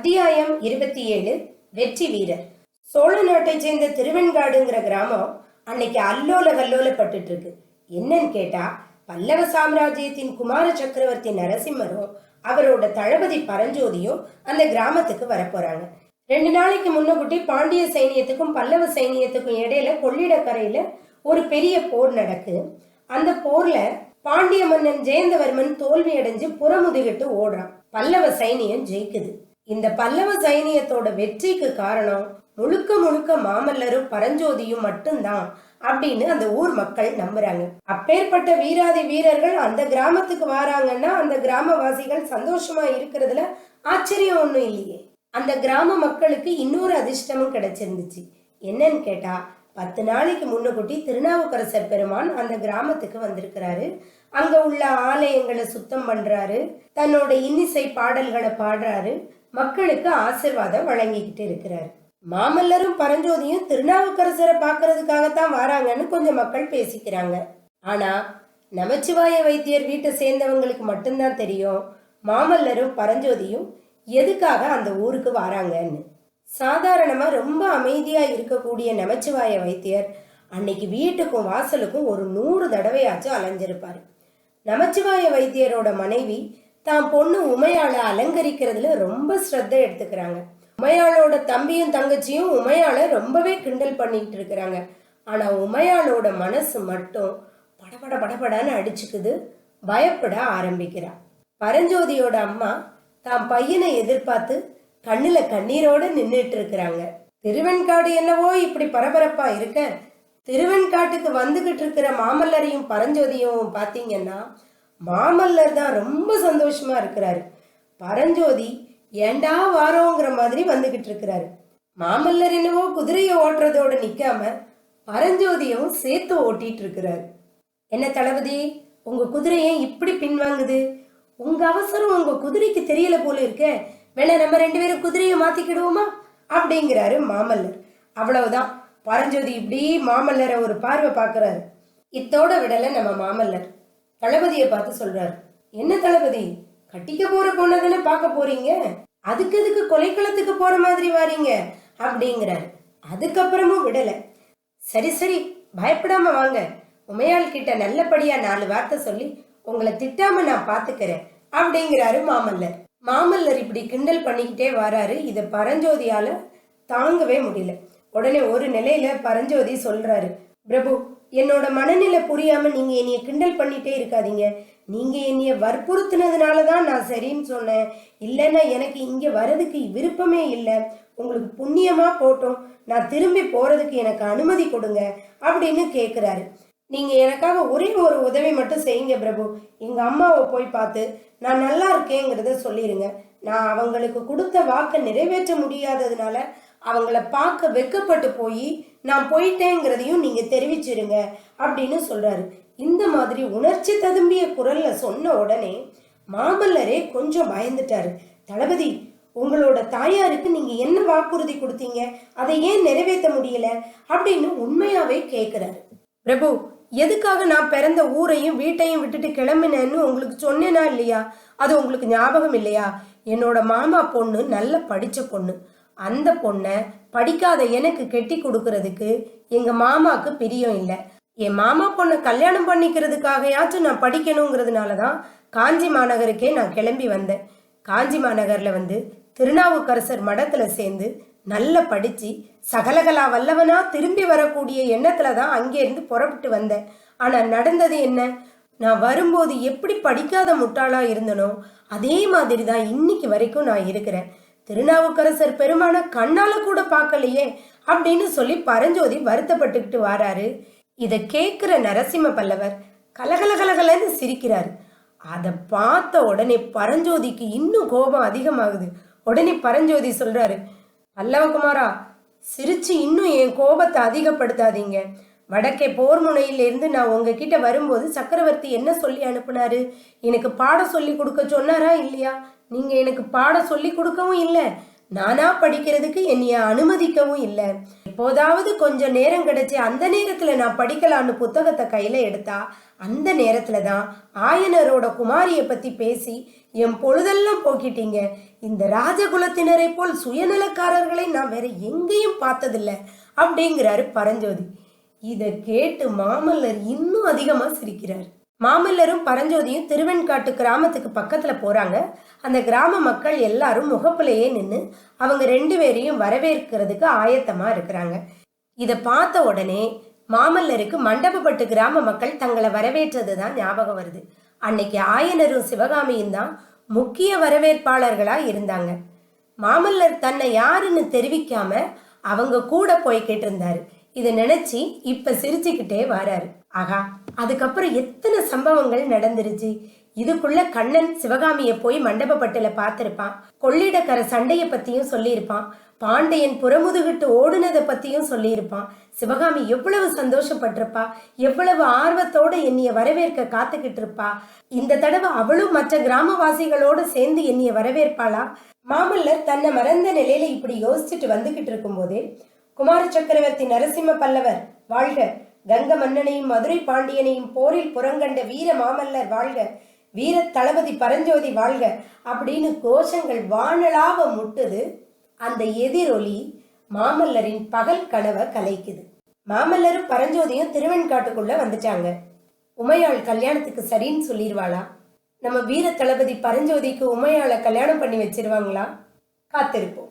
அத்தியாயம் இருபத்தி ஏழு வெற்றி வீரர். சோழ நாட்டை சேர்ந்த திருவெண்காடுங்கிற கிராமம் அன்னைக்கு அல்லோல கல்லோலப்பட்டுட்டு இருக்கு என்னன்னு கேட்டா பல்லவ சாம்ராஜ்யத்தின் குமார சக்கரவர்த்தி நரசிம்மரும் அவரோட தளபதி பரஞ்சோதியும் அந்த கிராமத்துக்கு வரப்போறாங்க. ரெண்டு நாளைக்கு முன்னகுட்டி பாண்டிய சைனியத்துக்கும் பல்லவ சைனியத்துக்கும் இடையில கொள்ளிடக்கரையில ஒரு பெரிய போர் நடக்கு. அந்த போர்ல பாண்டிய மன்னன் ஜெயந்தவர்மன் தோல்வி அடைஞ்சு புறமுதுகிட்டு ஓடுறான். பல்லவ சைனியம் ஜெயிக்குது. இந்த பல்லவ சைனியத்தோட வெற்றிக்கு காரணம் முழுக்க முழுக்க மாமல்லரும் பரஞ்சோதியும் மட்டும்தான் அப்படின்னு அந்த ஊர் மக்கள் நம்புறாங்க. அப்பேற்பட்ட வீராதி வீரர்கள் அந்த கிராமத்துக்கு வராங்கன்னா அந்த கிராமவாசிகள் சந்தோஷமா இருக்கிறதுல ஆச்சரியம் ஒண்ணும் இல்லையே. அந்த கிராம மக்களுக்கு இன்னொரு அதிர்ஷ்டமும் கிடைச்சிருந்துச்சு. என்னன்னு கேட்டா பத்து நாளைக்கு முன்னுக்குட்டி திருநாவுக்கரசர் பெருமான் அந்த கிராமத்துக்கு வந்திருக்கிறாரு. அங்க உள்ள ஆலயங்களை சுத்தம் பண்றாரு. தன்னோட இன்னிசை பாடல்களை பாடுறாரு. மக்களுக்கு ஆசிர்வாதம் வழங்கிக்கிட்டு இருக்கிறார். மாமல்லரும் பரஞ்சோதியும் திருநாவுக்கரசரை பார்க்கறதுக்காகத்தான் வராங்கன்னு கொஞ்சம் மக்கள் பேசிக்கிறாங்க. ஆனா நமச்சிவாய வைத்தியர் வீட்டை சேர்ந்தவங்களுக்கு மட்டும்தான் தெரியும் மாமல்லரும் பரஞ்சோதியும் எதுக்காக அந்த ஊருக்கு வராங்கன்னு. சாதாரணமா ரொம்ப அமைதியா இருக்கக்கூடிய நமச்சிவாய வைத்தியர் அன்னைக்கு வீட்டுக்கும் வாசலுக்கும் ஒரு நூறு தடவையாச்சும் அலைஞ்சிருப்பாரு. நமச்சிவாய வைத்தியரோட மனைவி தான் பொண்ணு உமையாளை அலங்கரிக்கிறதுல ரொம்ப ஸ்ரத்த எடுத்துக்கிறாங்க. உமையாளோட தம்பியும் தங்கச்சியும் உமையாள ரொம்பவே கிண்டல் பண்ணிட்டு இருக்கிறாங்க. ஆனா உமையாளோட மனசு மட்டும் படபட படபடன்னு அடிச்சுக்குது பயப்பட ஆரம்பிக்கிறா. பரஞ்சோதியோட அம்மா தான் பையனை எதிர்பார்த்து கண்ணுல கண்ணீரோட நின்றுட்டு இருக்கிறாங்க. திருவெண்காடு என்னவோ இப்படி பரபரப்பா இருக்க திருவெண்காட்டுக்கு வந்துகிட்டு இருக்கிற மாமல்லரையும் பரஞ்சோதியும் பாத்தீங்கன்னா மாமல்லர் தான் ரொம்ப சந்தோஷமா இருக்கிறாரு. பரஞ்சோதி ஏண்டா வாரோங்கிற மாதிரி வந்துகிட்டு இருக்கிறாரு. மாமல்லர் என்னவோ குதிரையை ஓட்டுறதோட நிக்காம பரஞ்சோதியும் சேர்த்து ஓட்டிட்டு இருக்கிறாரு. என்ன தளபதி உங்க குதிரையை இப்படி பின்வாங்குது? உங்க அவசரம் உங்க குதிரைக்கு தெரியல போல இருக்க. வேணா நம்ம ரெண்டு பேரும் குதிரையை மாத்திக்கிடுவோமா? அப்படிங்கிறாரு மாமல்லர். அவ்வளவுதான். பரஞ்சோதி இப்படி மாமல்லரை ஒரு பார்வை பார்க்குறாரு. இத்தோட விடல நம்ம மாமல்லர். தளபதியை பார்த்து சொல்றாரு. என்ன தளபதி? கட்டிக்க போற பொண்ணை தானே பார்க்க போறீங்க? அதுக்கு அதுக்கு கொலைக்களத்துக்கு போற மாதிரி வாரீங்க? அப்படிங்கிறாரு. அதுக்கப்புறமும் விடல. சரி சரி பயப்படாம வாங்க. உமையாள் கிட்ட நல்லபடியா நாலு வார்த்தை சொல்லி உங்களை திட்டாம நான் பாத்துக்கிறேன் அப்படிங்கிறாரு மாமல்லர். மாமல்லர் இப்படி கிண்டல் பண்ணிக்கிட்டே வராரு. இதை பரஞ்சோதியால தாங்கவே முடியல. உடனே ஒரு நிலையில பரஞ்சோதி சொல்றாரு. பிரபு என்னோட மனநிலை புரியாம நீங்க என்னைய கிண்டல் பண்ணிட்டே இருக்காதீங்க. நீங்க என்னைய வற்புறுத்தினதுனால தான் நான் சரின்னு சொன்னேன். இல்லைன்னா எனக்கு இங்க வரதுக்கு விருப்பமே இல்லை. உங்களுக்கு புண்ணியமா போட்டோம். நான் திரும்பி போறதுக்கு எனக்கு அனுமதி கொடுங்க அப்படின்னு கேக்குறாரு. நீங்க எனக்காக ஒரே ஒரு உதவி மட்டும் செய்யுங்க பிரபு. எங்க அம்மாவை போய் பார்த்து நான் நல்லா இருக்கேங்கிறத சொல்லிருங்க. நான் அவங்களுக்கு கொடுத்த வாக்கை நிறைவேற்ற முடியாததுனால அவங்கள பார்க்க வெக்கப்பட்டு போய் நான் போயிட்டேங்கிறதையும் நீங்கள் தெரிவிச்சிருங்க அப்படின்னு சொல்கிறாரு இந்த மாதிரி உணர்ச்சி ததும்பிய குரலில் சொன்ன உடனே மாமல்லரே கொஞ்சம் பயந்துட்டாரு. தளபதி உங்களோட தாயாருக்கு நீங்கள் என்ன வாக்குறுதி கொடுத்தீங்க? அதை ஏன் நிறைவேற்ற முடியல? அப்படின்னு உண்மையாவே கேட்குறாரு பிரபு எதுக்காக நான் பிறந்த ஊரையும் வீட்டையும் விட்டுட்டு கிளம்பினேன்னு உங்களுக்கு சொன்னேனா இல்லையா? அது உங்களுக்கு ஞாபகம் இல்லையா? என்னோட மாமா பொண்ணு நல்ல படித்த பொண்ணு. அந்த பொண்ணை படிக்காத எனக்கு கெட்டி கொடுக்கறதுக்கு எங்கள் மாமாவுக்கு பிரியம் இல்லை. என் மாமா பொண்ணை கல்யாணம் பண்ணிக்கிறதுக்காகயாச்சும் நான் படிக்கணுங்கிறதுனால தான் காஞ்சி மாநகருக்கே நான் கிளம்பி வந்தேன். காஞ்சி மாநகரில் வந்து திருநாவுக்கரசர் மடத்தில் சேர்ந்து நல்லா படித்து சகலகலா வல்லவனா திரும்பி வரக்கூடிய எண்ணத்தில் தான் அங்கேருந்து புறப்பட்டு வந்தேன். ஆனால் நடந்தது என்ன? நான் வரும்போது எப்படி படிக்காத முட்டாளாக இருந்தனோ அதே மாதிரி தான் இன்னைக்கு வரைக்கும் நான் இருக்கிறேன். திருநாவுக்கரசர் பெருமான கண்ணால கூட பார்க்கலையே அப்படின்னு சொல்லி பரஞ்சோதி வருத்தப்பட்டுக்கிட்டு வாராரு. இதை கேட்குற நரசிம்ம பல்லவர் கலகலகலகலன்னு சிரிக்கிறார். அதை பார்த்த உடனே பரஞ்சோதிக்கு இன்னும் கோபம் அதிகமாகுது. உடனே பரஞ்சோதி சொல்றாரு பல்லவகுமாரா சிரிச்சு இன்னும் என் கோபத்தை அதிகப்படுத்தாதீங்க. வடக்கே போர் முனையிலிருந்து நான் உங்ககிட்ட வரும்போது சக்கரவர்த்தி என்ன சொல்லி அனுப்புனாரு? எனக்கு பாடம் சொல்லி கொடுக்க சொன்னாரா இல்லையா? நீங்க எனக்கு பாடம் சொல்லி கொடுக்கவும் இல்லை நானா படிக்கிறதுக்கு என்னைய அனுமதிக்கவும் இல்லை. எப்போதாவது கொஞ்சம் நேரம் கிடைச்சி அந்த நேரத்துல நான் படிக்கலான்னு புத்தகத்தை கையில எடுத்தா அந்த நேரத்துல தான் ஆயனரோட குமாரியை பத்தி பேசி என் பொழுதெல்லாம் போக்கிட்டீங்க. இந்த ராஜகுலத்தினரை போல் சுயநலக்காரர்களை நான் வேற எங்கேயும் பார்த்ததில்ல அப்படிங்கிறாரு பரஞ்சோதி. இதை கேட்டு மாமல்லர் இன்னும் அதிகமாக சிரிக்கிறார். மாமல்லரும் பரஞ்சோதியும் திருவெண்காட்டு கிராமத்துக்கு பக்கத்துல போறாங்க. அந்த கிராம மக்கள் எல்லாரும் முகப்புலையே நின்று அவங்க ரெண்டு பேரையும் வரவேற்கிறதுக்கு ஆயத்தமா இருக்கிறாங்க. இதை பார்த்த உடனே மாமல்லருக்கு மண்டபப்பட்டு கிராம மக்கள் தங்களை வரவேற்றது தான் ஞாபகம் வருது. அன்னைக்கு ஆயனரும் சிவகாமியும் தான் முக்கிய வரவேற்பாளர்களா இருந்தாங்க. மாமல்லர் தன்னை யாருன்னு தெரிவிக்காம அவங்க கூட போய் கேட்டிருந்தாரு. இதை நினைச்சு இப்ப சிரிச்சுக்கிட்டே வராரு. ஆகா அதுக்கப்புறம் எத்தனை சம்பவங்கள் நடந்துருச்சு? இதுக்குள்ள கண்ணன் சிவகாமிய போய் மண்டபப்பட்டுல பார்த்திருப்பான். கொள்ளிடக்கர சண்டைய பத்தியும் சொல்லியிருப்பான். பாண்டியன் புறமுதுகிட்டு ஓடுனதை பத்தியும் சொல்லியிருப்பான். சிவகாமி எவ்வளவு சந்தோஷப்பட்டிருப்பா? எவ்வளவு ஆர்வத்தோட என்னைய வரவேற்க காத்துக்கிட்டு இருப்பா இந்த தடவை அவளும் மற்ற கிராமவாசிகளோட சேர்ந்து என்னைய வரவேற்பாளா? மாமல்லர் தன்னை மறந்த நிலையில இப்படி யோசிச்சுட்டு வந்துகிட்டு இருக்கும்போதே குமார சக்கரவர்த்தி நரசிம்ம பல்லவர் வாழ்க. கங்க மன்னனையும் மதுரை பாண்டியனையும் போரில் புறங்கண்ட வீர மாமல்லர் வாழ்க. வீர தளபதி பரஞ்சோதி வாழ்க. அப்படின்னு கோஷங்கள் வானலாவ முட்டுது. அந்த எதிரொலி மாமல்லரின் பகல் கனவை கலைக்குது. மாமல்லரும் பரஞ்சோதியும் திருவெண்காட்டுக்குள்ள வந்துட்டாங்க. உமையாள் கல்யாணத்துக்கு சரின்னு சொல்லிடுவாளா நம்ம வீர தளபதி பரஞ்சோதிக்கு உமையாளை கல்யாணம் பண்ணி வச்சிருவாங்களா? காத்திருப்போம்.